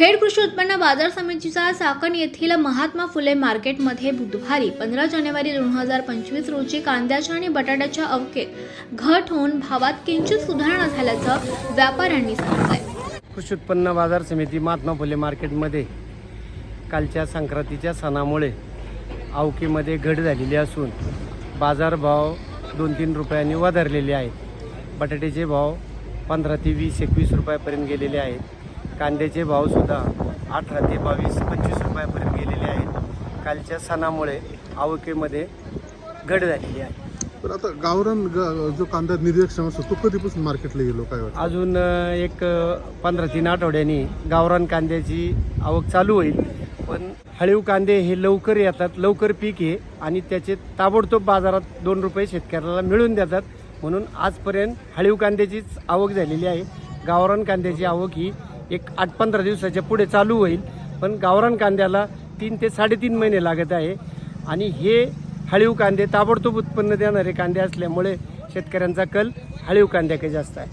खेड कृषी उत्पन्न बाजार समितीचा चाकण येथील महात्मा फुले मार्केटमध्ये बुधवारी पंधरा जानेवारी दोन हजार पंचवीस रोजी कांद्याच्या आणि बटाट्याच्या अवकेत घट होऊन भावात किंचित सुधारणा झाल्याचं व्यापाऱ्यांनी सांगितलंय. कृषी उत्पन्न बाजार समिती महात्मा फुले मार्केटमध्ये कालच्या संक्रांतीच्या सणामुळे अवकेमध्ये घट झालेली असून बाजारभाव दोन तीन रुपयांनी वधारलेले आहेत. बटाट्याचे भाव पंधरा ते वीस एकवीस रुपयापर्यंत गेलेले आहेत. कांद्याचे भावसुद्धा अठरा ते बावीस पंचवीस रुपयापर्यंत गेलेले आहेत. कालच्या सणामुळे आवकेमध्ये घट झालेली आहे. तर आता गावरान जो कांदा निर्यात असतो तो कधीपासून मार्केटला गेलो काय वाटतं? अजून एक पंधरा तीन आठवड्यांनी गावरान कांद्याची आवक चालू होईल. पण हळीव कांदे हे लवकर येतात लवकर पीक आहे आणि त्याचे ताबडतोब बाजारात दोन रुपये शेतकऱ्याला मिळून देतात. म्हणून आजपर्यंत हळीव कांद्याचीच आवक झालेली आहे. गावरान कांद्याची आवक ही एक आठ पंधरा दिवसाच्या पुढे चालू होईल. पण गावरान कांद्याला तीन ते साडेतीन महिने लागत आहे. आणि हे हळीव कांदे ताबडतोब उत्पन्न देणारे कांदे असल्यामुळे शेतकऱ्यांचा कल हळीव कांद्याकडे जास्त आहे.